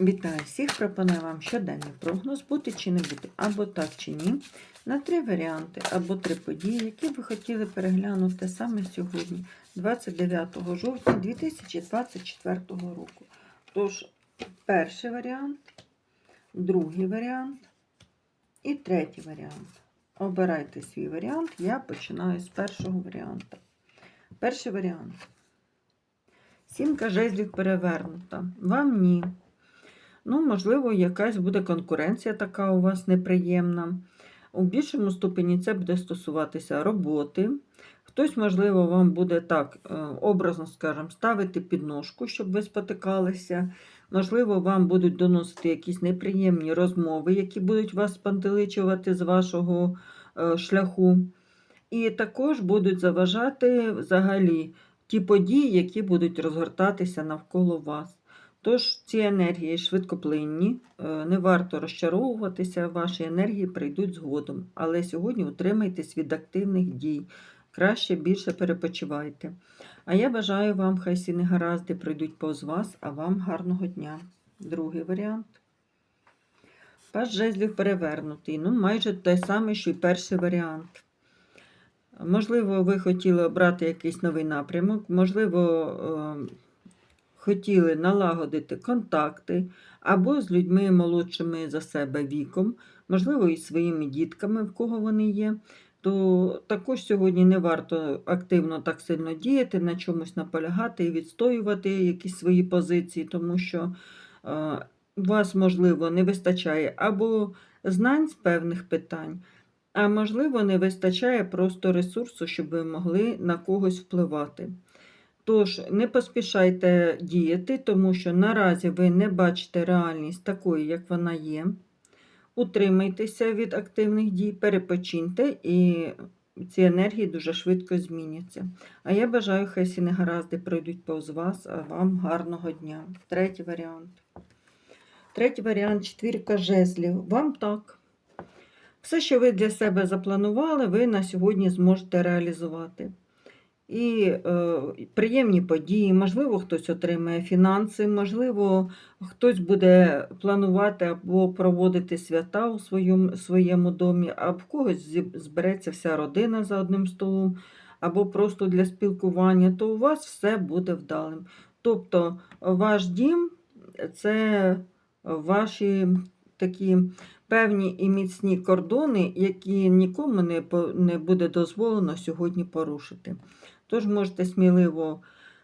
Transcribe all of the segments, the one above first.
Вітаю всіх! Пропоную вам щоденний прогноз бути чи не бути, або так чи ні, на три варіанти, або три події, які ви хотіли переглянути саме сьогодні, 29 жовтня 2024 року. Тож, перший варіант, другий варіант і третій варіант. Обирайте свій варіант, я починаю з першого варіанту. Перший варіант. Сімка жезлів перевернута. Вам ні. Ну, можливо, якась буде конкуренція така у вас неприємна. У більшому ступені це буде стосуватися роботи. Хтось, можливо, вам буде так, е, образно скажемо, ставити підножку, щоб ви спотикалися. Можливо, вам будуть доносити якісь неприємні розмови, які будуть вас спантеличувати з вашого е, шляху. І також будуть заважати взагалі ті події, які будуть розгортатися навколо вас. Тож ці енергії швидкоплинні, е, не варто розчаровуватися, ваші енергії прийдуть згодом. Але сьогодні утримайтесь від активних дій. Краще більше перепочивайте. А я бажаю вам, хай всі негаразди прийдуть повз вас, а вам гарного дня. Другий варіант. Паш жезлів перевернутий. Ну, майже той самий, що й перший варіант. Можливо, ви хотіли обрати якийсь новий напрямок, можливо, е, хотіли налагодити контакти або з людьми молодшими за себе віком, можливо, і своїми дітками, в кого вони є, то також сьогодні не варто активно так сильно діяти, на чомусь наполягати і відстоювати якісь свої позиції, тому що е, у вас, можливо, не вистачає або знань з певних питань. А можливо, не вистачає просто ресурсу, щоб ви могли на когось впливати. Тож, не поспішайте діяти, тому що наразі ви не бачите реальність такою, як вона є. Утримайтеся від активних дій, перепочиньте, і ці енергії дуже швидко зміняться. А я бажаю, хай всі негаразди пройдуть повз вас, а вам гарного дня. Третій варіант. Третій варіант четвірка жезлів. Вам так. Все, що ви для себе запланували, ви на сьогодні зможете реалізувати. І е, приємні події, можливо, хтось отримає фінанси, можливо, хтось буде планувати або проводити свята у своєму, своєму домі, а в когось збереться вся родина за одним столом, або просто для спілкування, то у вас все буде вдалим. Тобто ваш дім це ваші такі певні і міцні кордони, які нікому не, буде дозволено сьогодні порушити. Тож можете сміливо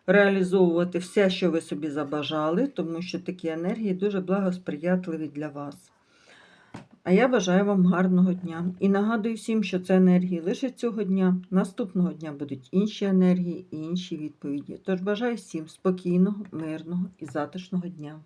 реалізовувати все, що ви собі забажали, тому що такі енергії дуже благосприятливі для вас. А я бажаю вам гарного дня. І нагадую всім, що це енергії лише цього дня. Наступного дня будуть інші енергії і інші відповіді. Тож бажаю всім спокійного, мирного і затишного дня.